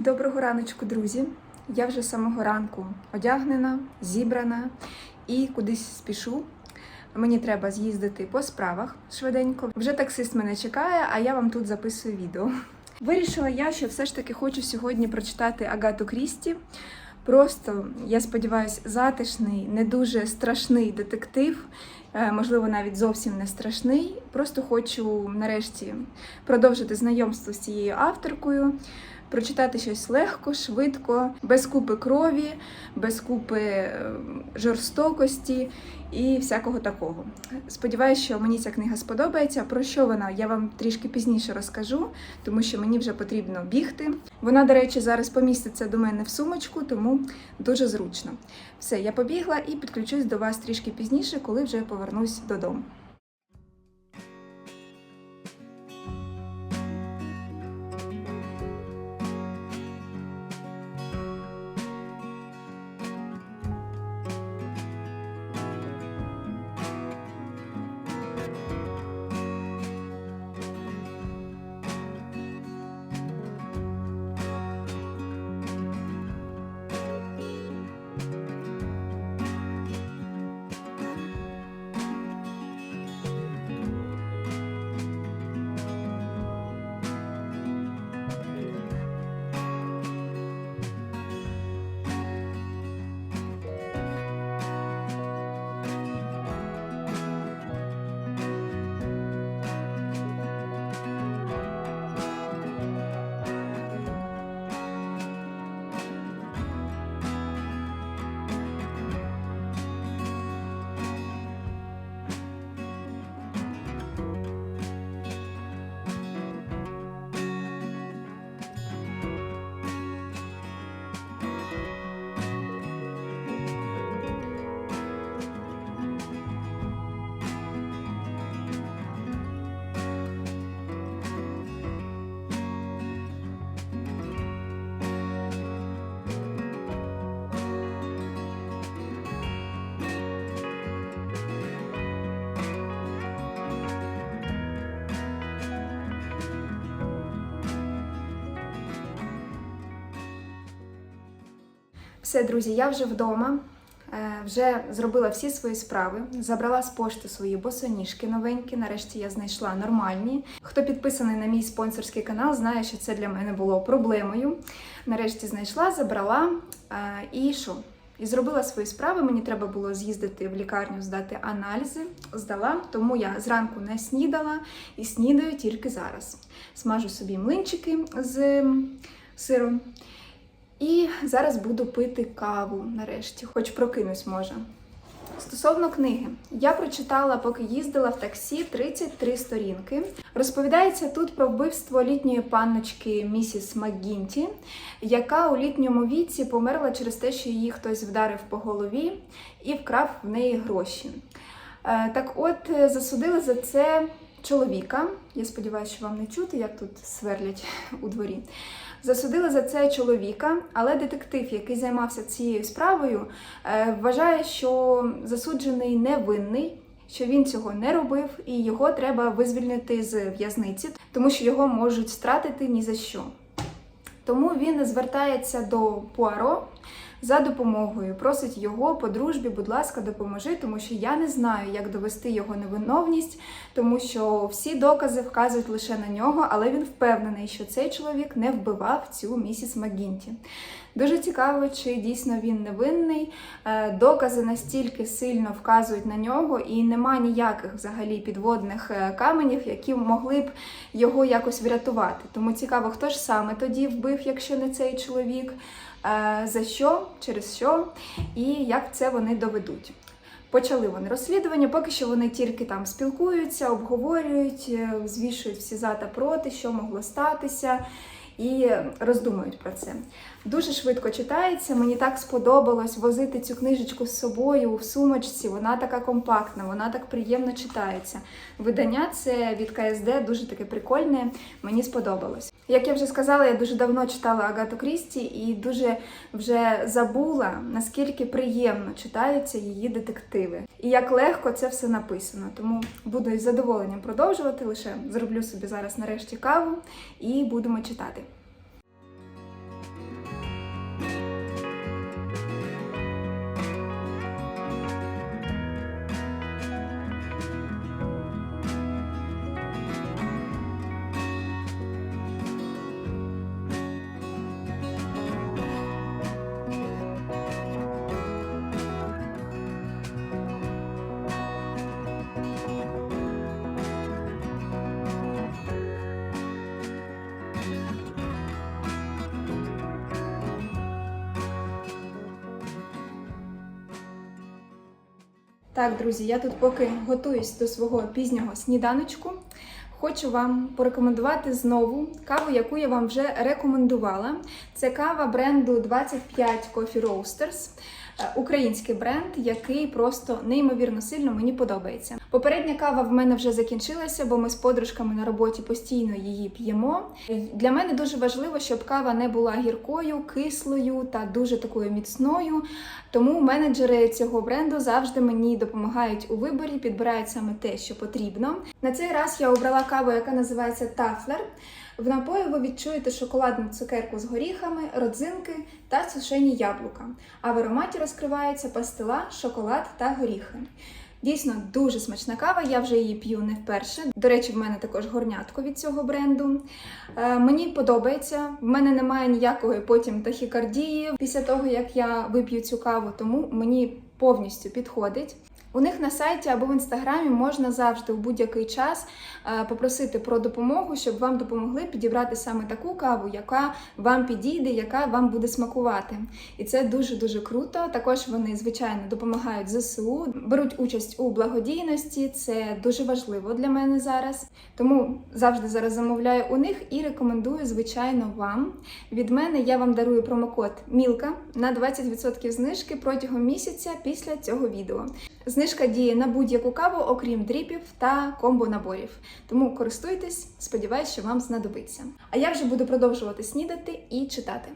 Доброго раночку, друзі. Я вже самого ранку одягнена, зібрана і кудись спішу. Мені треба з'їздити по справах швиденько. Вже таксист мене чекає, а я вам тут записую відео. Вирішила я, що все ж таки хочу сьогодні прочитати Агату Крісті. Просто, я сподіваюся, затишний, не дуже страшний детектив, е, можливо, навіть зовсім не страшний. Просто хочу нарешті продовжити знайомство з цією авторкою, прочитати щось легко, швидко, без купи крові, без купи е, жорстокості і всякого такого. Сподіваюся, що мені ця книга сподобається. Про що вона я вам трішки пізніше розкажу, тому що мені вже потрібно бігти. Вона, до речі, зараз поміститься до мене в сумочку, тому дуже зручно. Все, я побігла і підключусь до вас трішки пізніше, коли вже повернусь додому. Все, друзі, я вже вдома. Е, Вже зробила всі свої справи, забрала з пошти свої босоніжки новенькі. Нарешті я знайшла нормальні. Хто підписаний на мій спонсорський канал, знає, що це для мене було проблемою. Нарешті знайшла, забрала е, і що? І зробила свої справи. Мені треба було з'їздити в лікарню, здати аналізи. Здала, тому я зранку не снідала і снідаю тільки зараз. Смажу собі млинчики з сиром. І зараз буду пити каву нарешті, хоч прокинусь може. Стосовно книги, я прочитала, поки їздила в таксі 33 сторінки. Розповідається тут про вбивство літньої панночки місіс МакГінті, яка у літньому віці померла через те, що її хтось вдарив по голові і вкрав в неї гроші. Е, Так от, е, засудили за це чоловіка. Я сподіваюся, що вам не чути, як тут сверлять у дворі. Засудили за це чоловіка, але детектив, який займався цією справою, е, вважає, що засуджений невинний, що він цього не робив, і його треба визвільнити з в'язниці, тому що його можуть стратити ні за що. Тому він звертається до Пуаро за допомогою, просить його по дружбі, будь ласка, допоможи, тому що я не знаю, як довести його невиновність, тому що всі докази вказують лише на нього, але він впевнений, що цей чоловік не вбивав цю місіс Макгінті. Дуже цікаво, чи дійсно він невинний. Е, Докази настільки сильно вказують на нього, і нема ніяких взагалі підводних е, каменів, які могли б його якось врятувати. Тому цікаво, хто ж саме тоді вбив, якщо не цей чоловік, за що, через що, і як це вони доведуть. Почали вони розслідування, поки що вони тільки там спілкуються, обговорюють, е, звішують всі за та проти, що могло статися, і роздумують про це. Дуже швидко читається. Мені так сподобалось возити цю книжечку з собою в сумочці. Вона така компактна, вона так приємно читається. Видання це від КСД дуже таке прикольне. Мені сподобалось. Як я вже сказала, я дуже давно читала Агату Крісті і дуже вже забула, наскільки приємно читаються її детективи. І як легко це все написано. Тому буду із задоволенням продовжувати. Лише зроблю собі зараз нарешті каву і будемо читати. Так, друзі, я тут поки готуюсь до свого пізнього сніданочку. Хочу вам порекомендувати знову каву, яку я вам вже рекомендувала. Це кава бренду 25 Coffee Roasters. Е, Український бренд, який просто неймовірно сильно мені подобається. Попередня кава в мене вже закінчилася, бо ми з подружками на роботі постійно її п'ємо. Для мене дуже важливо, щоб кава не була гіркою, кислою та дуже такою міцною. Тому менеджери цього бренду завжди мені допомагають у виборі, підбирають саме те, що потрібно. На цей раз я обрала каву, яка називається Тафлер. В напої ви відчуєте шоколадну цукерку з горіхами, родзинки та сушені яблука. А в ароматі розкриваються пастила, шоколад та горіхи. Дійсно дуже смачна кава, я вже її п'ю не вперше. До речі, в мене також горнятко від цього бренду. Е, мені подобається, в мене немає ніякої потім тахікардії після того, як я вип'ю цю каву, тому мені повністю підходить. У них на сайті або в інстаграмі можна завжди у будь-який час е, попросити про допомогу, щоб вам допомогли підібрати саме таку каву, яка вам підійде, яка вам буде смакувати. І це дуже дуже круто. Також вони, звичайно, допомагають ЗСУ, беруть участь у благодійності. Це дуже важливо для мене зараз. Тому завжди зараз замовляю у них і рекомендую, звичайно, вам. Від мене я вам дарую промокод Мілка на 20% знижки протягом місяця після цього відео. Знижка діє на будь-яку каву, окрім дріпів та комбо-наборів. Тому користуйтесь, сподіваюсь, що вам знадобиться. А я вже буду продовжувати снідати і читати.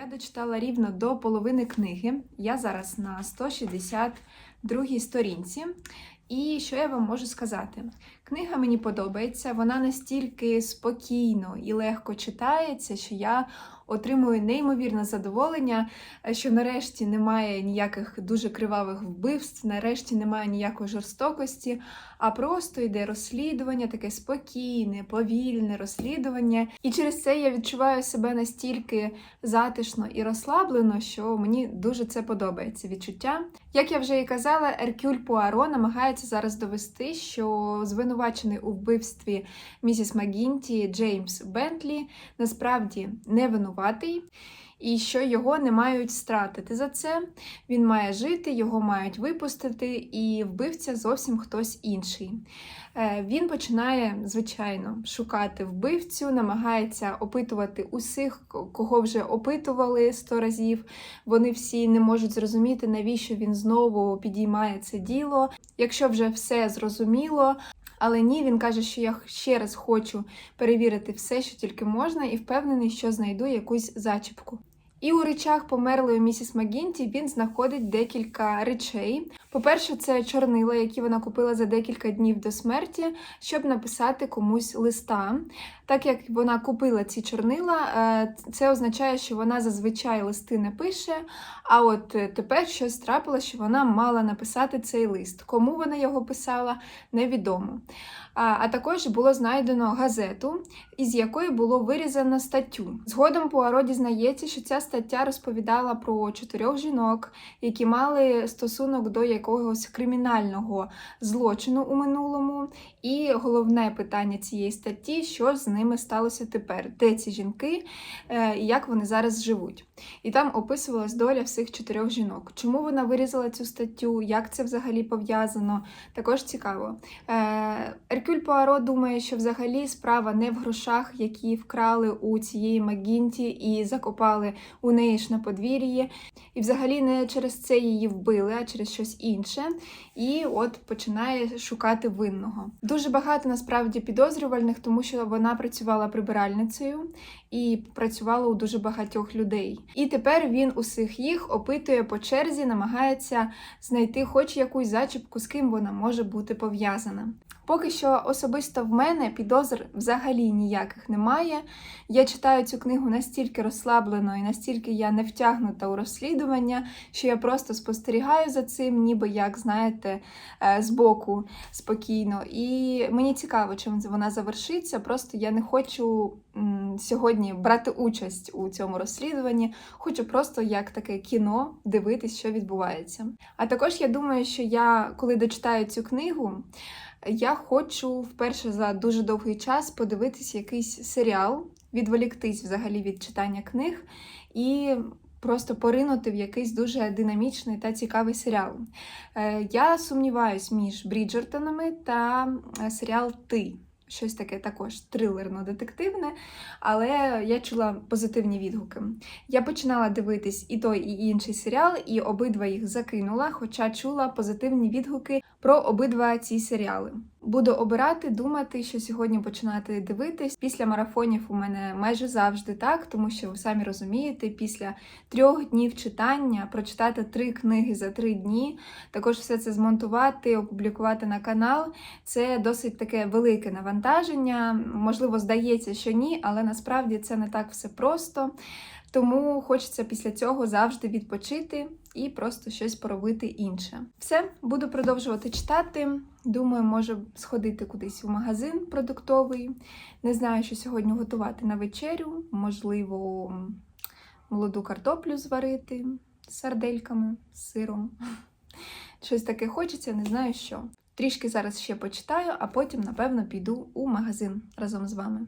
Я дочитала рівно до половини книги. Я зараз на 162 сторінці. І що я вам можу сказати? Книга мені подобається, вона настільки спокійно і легко читається, що я отримую неймовірне задоволення, що нарешті немає ніяких дуже кривавих вбивств, нарешті немає ніякої жорстокості, а просто йде розслідування, таке спокійне, повільне розслідування. І через це я відчуваю себе настільки затишно і розслаблено, що мені дуже це подобається відчуття. Як я вже і казала, Еркюль Пуаро намагається зараз довести, що звинувачений у вбивстві місіс Магінті Джеймс Бентлі насправді не винуватий. І що його не мають стратити за це. Він має жити, його мають випустити, і вбивця зовсім хтось інший. Е, Він починає, звичайно, шукати вбивцю, намагається опитувати усіх, кого вже опитували сто разів. Вони всі не можуть зрозуміти, навіщо він знову підіймає це діло. Якщо вже все зрозуміло. Але ні, він каже, що я ще раз хочу перевірити все, що тільки можна, і впевнений, що знайду якусь зачіпку. І у речах померлої місіс Магінті він знаходить декілька речей. По-перше, це чорнила, які вона купила за декілька днів до смерті, щоб написати комусь листа. Так як вона купила ці чорнила, е, це означає, що вона зазвичай листи не пише. А от е, тепер щось трапило, що вона мала написати цей лист. Кому вона його писала, невідомо. А, також було знайдено газету, із якої було вирізано статтю. Згодом Пуаро дізнається, що ця стаття розповідала про чотирьох жінок, які мали стосунок до якогось кримінального злочину у минулому. І головне питання цієї статті, що з ними сталося тепер, де ці жінки е, і як вони зараз живуть. І там описувалась доля всіх чотирьох жінок. Чому вона вирізала цю статтю, як це взагалі пов'язано, також цікаво. Еркюль Пуаро думає, що взагалі справа не в грошах, які вкрали у цієї Магінті і закопали у неї ж на подвір'ї. І взагалі не через це її вбили, а через щось інше. І от починає шукати винного. Дуже багато насправді підозрювальних, тому що вона працювала прибиральницею і працювала у дуже багатьох людей. І тепер він усіх їх опитує по черзі, намагається знайти хоч якусь зачіпку, з ким вона може бути пов'язана. Поки що особисто в мене підозр взагалі ніяких немає. Я читаю цю книгу настільки розслаблено і настільки я не втягнута у розслідування, що я просто спостерігаю за цим, ніби як, знаєте, е, збоку спокійно. І мені цікаво, чим вона завершиться. Просто я не хочу м, сьогодні брати участь у цьому розслідуванні. Хочу просто як таке кіно дивитись, що відбувається. А також я думаю, що я, коли дочитаю цю книгу, я хочу вперше за дуже довгий час подивитись якийсь серіал, відволіктись взагалі від читання книг і просто поринути в якийсь дуже динамічний та цікавий серіал. Е, Я сумніваюсь між Бріджертонами та е, серіал Ти. Щось таке також трилерно-детективне, але я чула позитивні відгуки. Я починала дивитись і той, і інший серіал, і обидва їх закинула, хоча чула позитивні відгуки про обидва ці серіали. Буду обирати, думати, що сьогодні починати дивитись. Після марафонів у мене майже завжди так, тому що ви самі розумієте, після трьох днів читання прочитати три книги за три дні, також все це змонтувати, опублікувати на канал. Це досить таке велике навантаження. Можливо, здається, що ні, але насправді це не так все просто. Тому хочеться після цього завжди відпочити і просто щось поробити інше. Все, буду продовжувати читати. Думаю, може сходити кудись у магазин продуктовий. Не знаю, що сьогодні готувати на вечерю. Можливо, молоду картоплю зварити з сардельками, з сиром. Щось таке хочеться, не знаю що. Трішки зараз ще почитаю, а потім, напевно, піду у магазин разом з вами.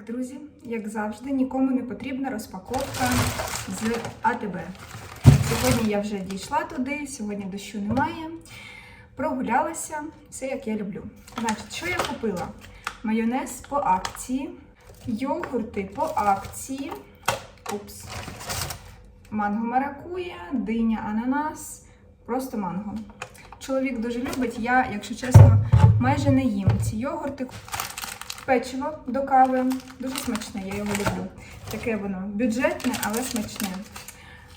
Так, друзі, як завжди, нікому не потрібна розпаковка з АТБ. Сьогодні я вже дійшла туди, сьогодні дощу немає. Прогулялася, все як я люблю. Значить, що я купила? Майонез по акції, йогурти по акції. Упс. Манго маракуя, диня, ананас, просто манго. Чоловік дуже любить, я, якщо чесно, майже не їм ці йогурти. Печиво до кави. Дуже смачне, я його люблю. Таке воно бюджетне, але смачне.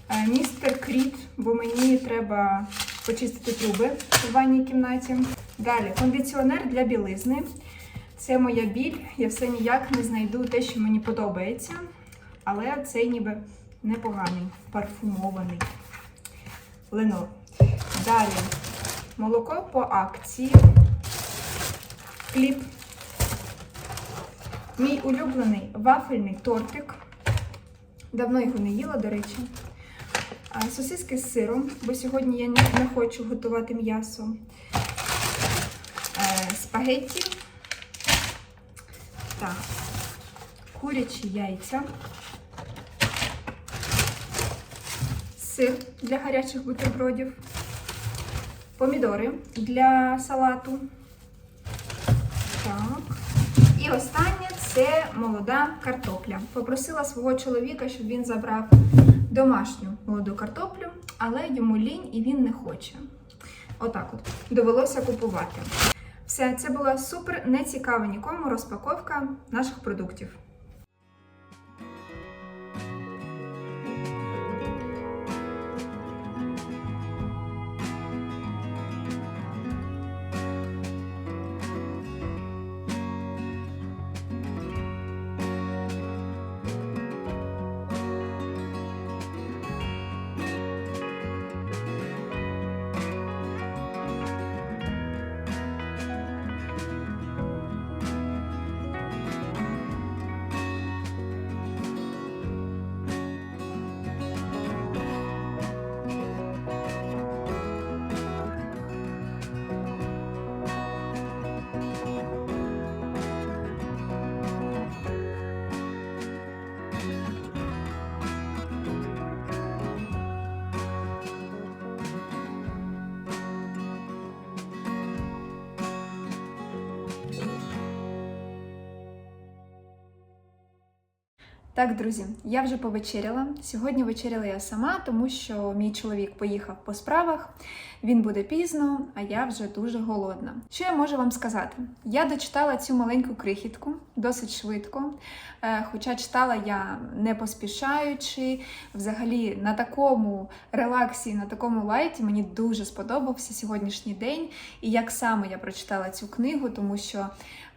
Е, Містер Кріт, бо мені треба почистити труби в ванній кімнаті. Далі кондиціонер для білизни. Це моя біль. Я все ніяк не знайду те, що мені подобається. Але цей ніби непоганий, парфумований. Ленор. Далі молоко по акції. Хліб Мій улюблений вафельний тортик. Давно його не їла, до речі. Сосиски з сиром, бо сьогодні я не, не хочу готувати м'ясо. Е, Спагетті. Так. Курячі яйця. Сир для гарячих бутербродів. Помідори для салату. Так. І останнє це молода картопля. Попросила свого чоловіка, щоб він забрав домашню молоду картоплю, але йому лінь і він не хоче. Отак от довелося купувати. Все, це була супер нецікава нікому розпаковка наших продуктів. Так, друзі, я вже повечеряла. Сьогодні вечеряла я сама, тому що мій чоловік поїхав по справах. Він буде пізно, а я вже дуже голодна. Що я можу вам сказати? Я дочитала цю маленьку крихітку досить швидко. Е, Хоча читала я не поспішаючи, взагалі на такому релаксі, на такому лайті мені дуже сподобався сьогоднішній день. І як саме я прочитала цю книгу, тому що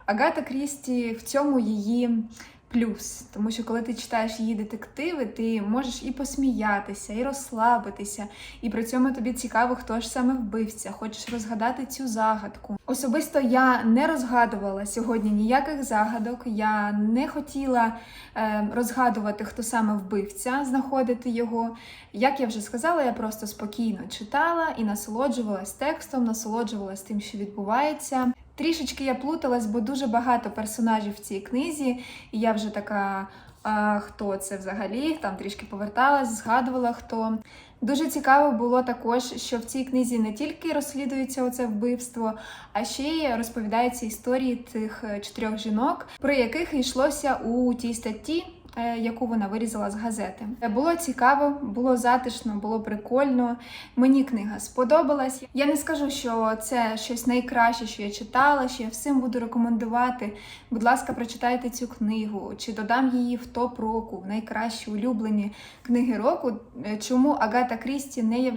Агата Крісті в цьому її плюс. Тому що коли ти читаєш її детективи, ти можеш і посміятися, і розслабитися, і при цьому тобі цікаво, хто ж саме вбивця, хочеш розгадати цю загадку. Особисто я не розгадувала сьогодні ніяких загадок. Я не хотіла е, розгадувати, хто саме вбивця, знаходити його. Як я вже сказала, я просто спокійно читала і насолоджувалась текстом, насолоджувалась тим, що відбувається. Трішечки я плуталась, бо дуже багато персонажів в цій книзі, і я вже така. А, хто це взагалі? Там трішки поверталась, згадувала хто. Дуже цікаво було також, що в цій книзі не тільки розслідується оце вбивство, а ще й розповідаються історії тих е, чотирьох жінок, про яких йшлося у тій статті. Е, Яку вона вирізала з газети. Було цікаво, було затишно, було прикольно. Мені книга сподобалась. Я не скажу, що це щось найкраще, що я читала, що я всім буду рекомендувати. Будь ласка, прочитайте цю книгу, чи додам її в топ року, в найкращі улюблені книги року. Е, Чому Агата Крісті не є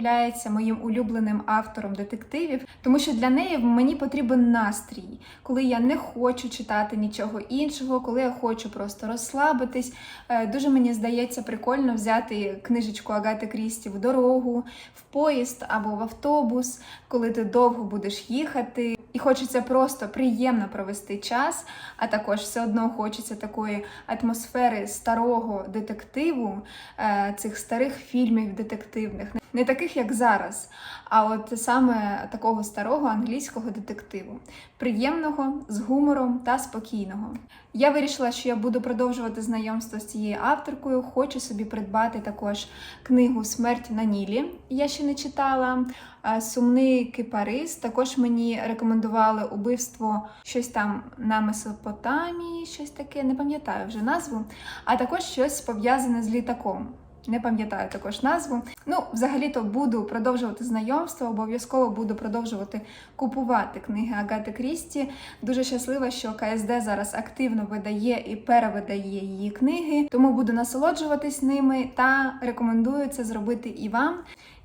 моїм улюбленим автором детективів? Тому що для неї мені потрібен настрій, коли я не хочу читати нічого іншого, коли я хочу просто розслабитись. Е, Дуже мені здається прикольно взяти книжечку Агати Крісті в дорогу, в поїзд або в автобус, коли ти довго будеш їхати. І хочеться просто приємно провести час, а також все одно хочеться такої атмосфери старого детективу, е, цих старих фільмів детективних, не таких як зараз, а от саме такого старого англійського детективу, приємного, з гумором та спокійного. Я вирішила, що я буду продовжувати знайомство з цією авторкою. Хочу собі придбати також книгу Смерть на Нілі. Я ще не читала. Сумний кипарис. Також мені рекомендували убивство щось там на Месопотамії, щось таке, не пам'ятаю вже назву, а також щось пов'язане з літаком. Не пам'ятаю також назву. Ну, взагалі-то буду продовжувати знайомство, обов'язково буду продовжувати купувати книги Агати Крісті. Дуже щаслива, що КСД зараз активно видає і перевидає її книги, тому буду насолоджуватись ними та рекомендую це зробити і вам.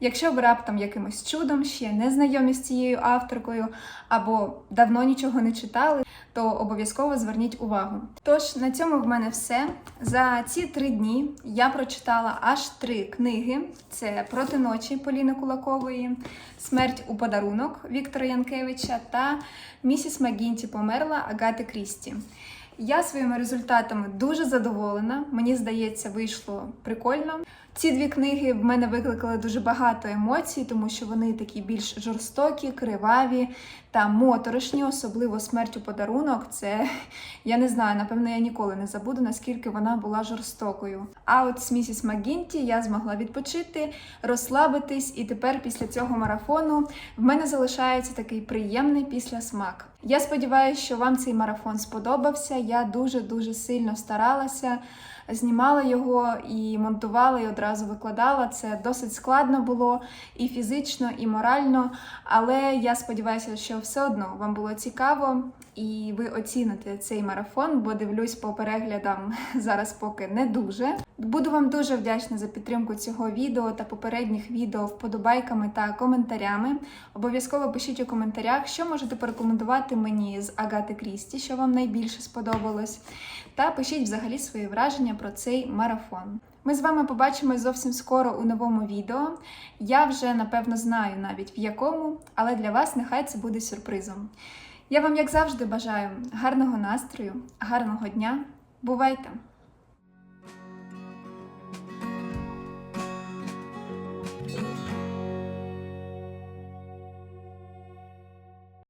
Якщо ви раптом якимось чудом ще не знайомі з цією авторкою або давно нічого не читали, то обов'язково зверніть увагу. Тож на цьому в мене все. За ці три дні я прочитала аж три книги: це Проти ночі Поліни Кулакової, Смерть у подарунок Віктора Янкевича та Місіс Магінті померла Агати Крісті. Я своїми результатами дуже задоволена. Мені здається, вийшло прикольно. Ці дві книги в мене викликали дуже багато емоцій, тому що вони такі більш жорстокі, криваві та моторошні, особливо смерть у подарунок. Це я не знаю, напевно, я ніколи не забуду, наскільки вона була жорстокою. А от з місіс Макгінті я змогла відпочити, розслабитись, і тепер після цього марафону в мене залишається такий приємний післясмак. Я сподіваюся, що вам цей марафон сподобався. Я дуже дуже сильно старалася знімала його і монтувала, і одразу викладала. Це досить складно було і фізично, і морально. Але я сподіваюся, що все одно вам було цікаво і ви оціните цей марафон, бо дивлюсь по переглядам зараз поки не дуже. Буду вам дуже вдячна за підтримку цього відео та попередніх відео вподобайками та коментарями. Обов'язково пишіть у коментарях, що можете порекомендувати мені з Агати Крісті, що вам найбільше сподобалось. Та пишіть взагалі свої враження про цей марафон. Ми з вами побачимось зовсім скоро у новому відео. Я вже напевно знаю навіть в якому, але для вас нехай це буде сюрпризом. Я вам, як завжди, бажаю гарного настрою, гарного дня. Бувайте!